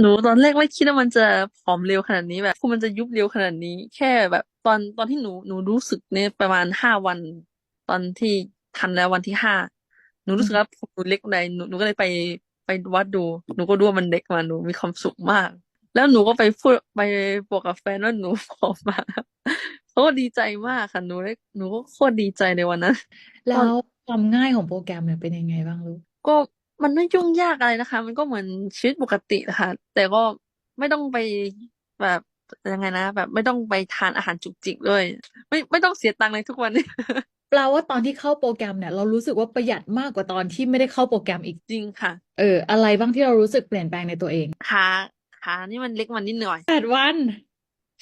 หนูตอนแรกไม่คิดว่ามันจะผอมเร็วขนาดนี้แบบคือมันจะยุบเร็วขนาดนี้ แค่แบบ ตอนตอนที่หนูหนูรู้สึกเนี่ยประมาณห้าวัน ตอนที่ทันแล้ววันที่ห้าหนูรู้สึกว่าผมหนูเล็กไปหนูหนูก็เลยไปไปวัดดู หนูก็ดูว่ามันเล็กมาหนูมีความสุขมาก แล้วหนูก็ไปพูดไปบอกกับแฟนว่าหนูผอมมาเขาก็ดีใจมากค่ะหนูเลยหนูก็โคตรดีใจในวันนั้นแล้ตอนวความง่ายของโปรแกรมเนี่ยเป็นยังไงบ้างลูกก็ มันไม่ยุ่งยากอะไรนะคะ มันก็เหมือนชีวิตปกตินะคะแต่ก็ไม่ต้องไปแบบยังไงนะ แบบไม่ต้องไปทานอาหารจุกจิกด้วย ไม่ไม่ต้องเสียตังค์เลยทุกวันนี้แปลว่าตอนที่เข้าโปรแกรมเนี่ย เรารู้สึกว่าประหยัดมากกว่าตอนที่ไม่ได้เข้าโปรแกรมอีกจริงค่ะ เออ อะไรบ้างที่เรารู้สึกเปลี่ยนแปลงในตัวเองขาขานี่มันเล็กมันนิดหน่อยแปดวัน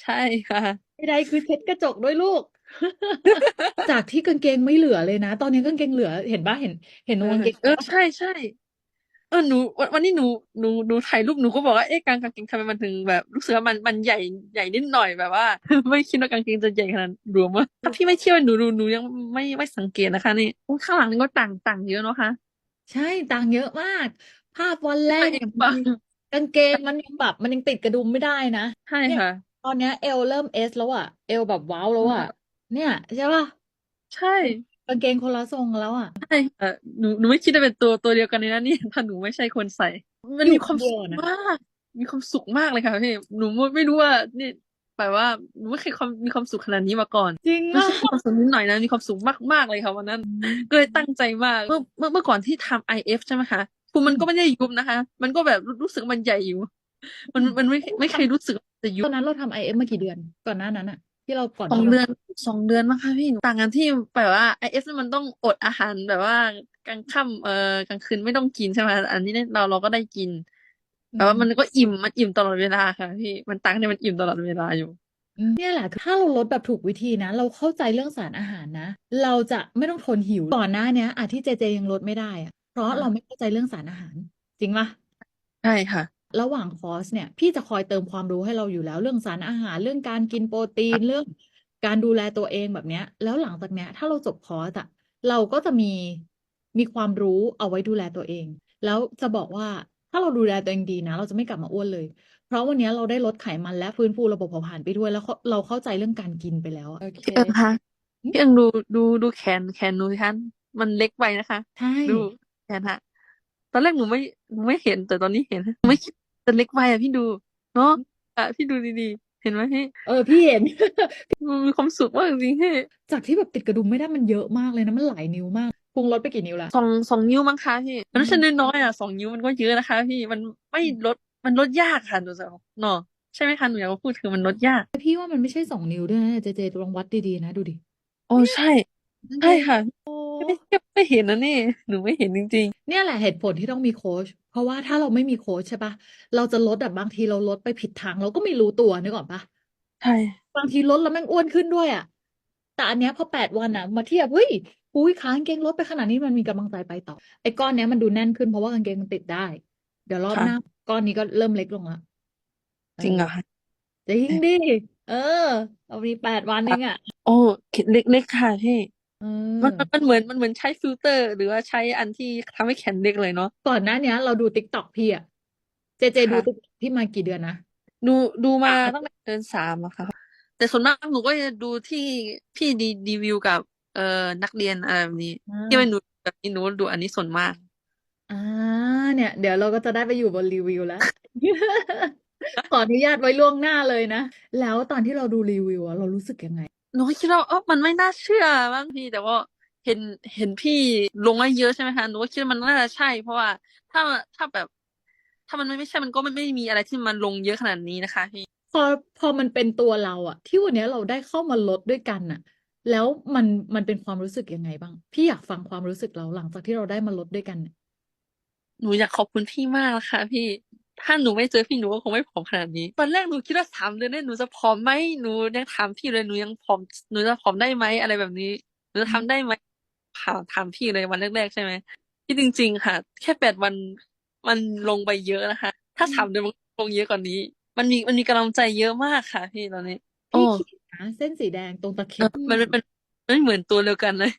ใช่ค่ะใดๆคือเช็ดกระจกด้วยลูก จากที่กางเกงไม่เหลือเลยนะ ตอนนี้กางเกงเหลือเห็นปะเห็น เห็นเอตรงางอกเกงเออใช่ใช่ เออหนูวันวันนี้หนูหนูหนูถ่ายรูปหนูก็บอกว่าเอ๊ะกางกางเกงทำไมมันถึงแบบรู้สึกว่ามันมันใหญ่ใหญ่นิดหน่อยแบบว่า ไม่คิดว่ากางเกงจะใหญ่ขนาดรวมว่าถ้าพี่ไม่เชื่อหนูดูหนูยังไม่ไม่สังเกตนะคะนี่โอ้ข้างหลังนี่ก็ต่างต่างเยอะเนาะคะใช่ต่างเยอะมาก ภาพวันแรใช่กเนี่ยป่ะกางเกงมันยังแบบมันยังติดกระดุมไม่ได้นะใช่เนี่ยค่ะ ตอนเนี้ยเอวเริ่มเอสแล้วอะเอวแบบว้าวแล้วอะเนี่ยใช่ปะใช่ กางเกงคนละทรงแล้วอะใช่ค่ะหนูหนูไม่คิดว่าเป็นตัวตัวเดียวกันเลยนะนี่ถ้าหนูไม่ใช่คนใส่ มันอยู่มีความคนเดีสุยวขนะมาก มีความสุขมากเลยค่ะพี่หนูไม่รู้ว่านี่แบบว่าหนูไม่เคยความมีความสุขขนาดนี้มาก่อน จริงไม่อะใช่ความสุขนิดหน่อยนะมีความสุขมากมากเลยค่ะวันนั้นก็เลยตั้งใจมากเมื่อเมื่อเมื่อก่อนที่ทำ IF ใช่ไหมคะคือมันก็ไม่ได้ยุบนะคะ มันก็แบบรู้รู้สึกมันใหญ่อยู่ มันมันไม่ไม่เคยรู้สึกว่าจะยุตบอนนั้นเราทำไอเอฟมากี่เดือนก่อนหน้านั้นอะ ที่เราก่อนสองที่เราเดือนสองเดือนมั้งคะพี่ต่างกันที่แบบว่า IF นี่มันต้องอดอาหารแบบว่ากลางค่ำเอ่อกลางคืนไม่ต้องกินใช่ไหมอันนี้เนี่ยเราเราก็ได้กินแต่ว่ามันก็อิ่มมันอิ่มตลอดเวลาค่ะพี่มันต่างที่มันอิ่มตลอดเวลาอยู่อืมเนี่ยแหละคือถ้าเราลดแบบถูกวิธีนะ เราเข้าใจเรื่องสารอาหารนะ เราจะไม่ต้องทนหิวก่อนหน้าเนี้ยอาที่เจเจยังลดไม่ได้อะเพราะค่ะเราไม่เข้าใจเรื่องสารอาหาร จริงปะใช่ค่ะ ระหว่างคอร์สเนี่ย พี่จะคอยเติมความรู้ให้เราอยู่แล้วเรื่องสารอาหารเรื่องการกินโปรตีนเรื่องการดูแลตัวเองแบบเนี้ย แล้วหลังจากเนี้ย ถ้าเราจบคอร์สอะเราก็จะมีมีความรู้เอาไว้ดูแลตัวเอง แล้วจะบอกว่าถ้าเราดูแลตัวเองดีนะ เราจะไม่กลับมาอ้วนเลย เพราะวันเนี้ยเราได้ลดไขมันและฟื้นฟูระบบเผาผลาญไปด้วยแล้วเขาเราเข้าใจเรื่องการกินไปแล้วอะโอเคพี่เอิงคะพี่เอิงดูดูดูแขนแขนหนูสิคะมันเล็กไปนะคะใช่ดูแขนฮะตอนแรกหนูไม่หนูไม่เห็นแต่ตอนนี้เห็นหนูไม่คิด จะเล็กไปอะพี่ดู เนาะอะพี่ดูดีๆ เห็นไหมพี่ เออพี่เห็น มันมีความสุขมากจริงๆพี่จากที่แบบติดกระดุมไม่ได้มันเยอะมากเลยนะมันหลายนิ้วมากพุงลดไปกี่นิ้วละสองสองนิ้วมั้งคะพี่มันไม่ใช่น้อยๆอะสองนิ้วมันก็เยอะนะคะ พี่มันไม่ลดมันลดยากค่ะหนูจะบอกเนาะใช่ไหมคะหนูอยากจะพูดคือมันลดยากแต่พี่ว่ามันไม่ใช่สองนิ้วด้วยนะเจเจลองวัดดีๆนะดูดิโอ้ใช่ใช่ค่ะไม่ ไม่ไม่เห็นนะนี่ หนูไม่เห็นจริงเนี่ยแหละเหตุผลที่ต้องมีโค้ชเพราะว่าถ้าเราไม่มีโค้ชใช่ปะเราจะลดแบบบางทีเราลดไปผิดทาง เราก็ไม่รู้ตัวนึกออกปะๆใช่บางทีลดแล้วแม่งอ้วนขึ้นด้วยอะแต่อันเนี้ยพอแปดวันอะ มาเทียบเฮ้ยอุ้ยขากางเกงลดไปขนาดนี้มันมีกำลังใจไปต่อ ไอ้ก้อนเนี้ยมันดูแน่นขึ้นเพราะว่ากางเกงมันติดได้ เดี๋ยวรอบค่ะหน้าก้อนนี้ก็เริ่มเล็กลงละเอจริงอเหรอคะจริงดิเออเรามีแปดวันเองอะ โอ้เล็กเล็กค่ะพี่เอมันอมันมันเหมือนมันเหมือนใช้ฟิลเตอร์ หรือว่าใช้อันที่ทำให้แขนเล็กเลยเนาะก่อนหน้าเนี้ย เราดูติ๊กต็อกพี่อะเจเจดูค่ะ ติ๊กพี่มากี่เดือนนะดูดูมาตั้งแต่เดือนสามอะค่ะ แต่ส่วนมากหนูก็จะดูที่พี่ดีรีวิวกับเอ่อนักเรียนอะไรแบบนี้อ่าที่เป็นหนูแบบนี้หนูดูอันนี้ส่วนมาก อ่า เนี่ย เดี๋ยวเราก็จะได้ไปอยู่บนรีวิวแล้ว ขออนุญาตไว้ล่วงหน้าเลยนะ แล้วตอนที่เราดูรีวิวอะเรารู้สึกยังไง หนูก็คิดว่าเออมันไม่น่าเชื่อบ้างพี่แต่ว่าเห็นเห็นพี่ลงไว้เยอะใช่ไหมคะหนูก็คิดว่ามันน่าจะใช่ เพราะว่าถ้าถ้าแบบ ถ้ามันไม่ไม่ใช่มันก็ไม่ไม่มีอะไรที่มันลงเยอะขนาดนี้นะคะพี่พอพอมันเป็นตัวเราอะที่วันเนี้ยเราได้เข้ามาลดด้วยกันน่ะแล้วมันมันเป็นความรู้สึกยังไงบ้าง พี่อยากฟังความรู้สึกเราหลังจากที่เราได้มาลดด้วยกันเนี่ยหนูอยากขอบคุณพี่มากนะคะพี่ ถ้าหนูไม่เจอพี่หนูก็คงไม่ผอมขนาดนี้ตอนแรกหนูคิดว่าสามเดือนเนี่ยหนูจะผอมไหมหนูยังถามพี่เลยหนูยังผอมหนูจะผอมได้ไหมอะไรแบบนี้หนูจะทำได้ไหมถามถามพี่เลยวันแรกๆใช่ไหมที่จริง ๆ ค่ะ แค่แปดวันมันลงไปเยอะนะคะ ถ้าสามเดือนมันลงเยอะกว่านี้ มันมีมันมีกำลังใจเยอะมากค่ะ พี่ตอนนี้โอ้พี่คิดนะเส้นสีแดงตรงตะเข็เออบมันมันมันมันไม่เหมือนตัวเดียวกันเลย